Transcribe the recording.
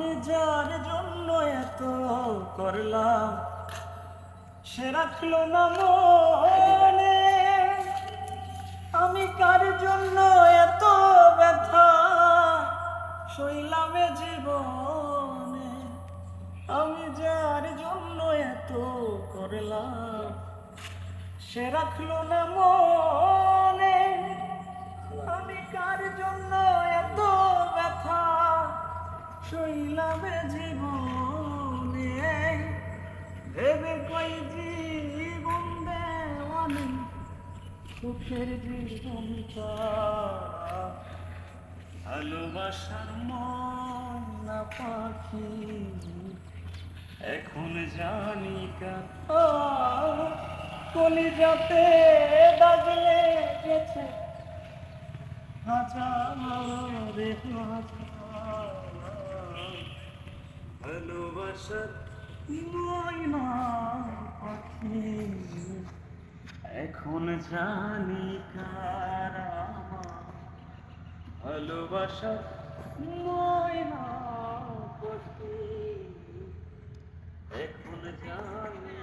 আমি যার জন্য এত করলাম, সে রাখল না মনে। আমি কার জন্য এত ব্যথা শৈলামে জীবনে? আমি যার জন্য এত করলাম, সে রাখল না মনে। শৈলামে জীবনে। ভেবে কই জীবন দেওয়ানি, সুখের জীবনটা ভালোবাসার মনা পাখি, এখন জানি কার কলিজাতে দাগলে গেছে হাজারে হাজার। ভালোবাসার ময়না পাখি এখন জানি কারা ভালোবাসা ময়না পাখি এখন জানি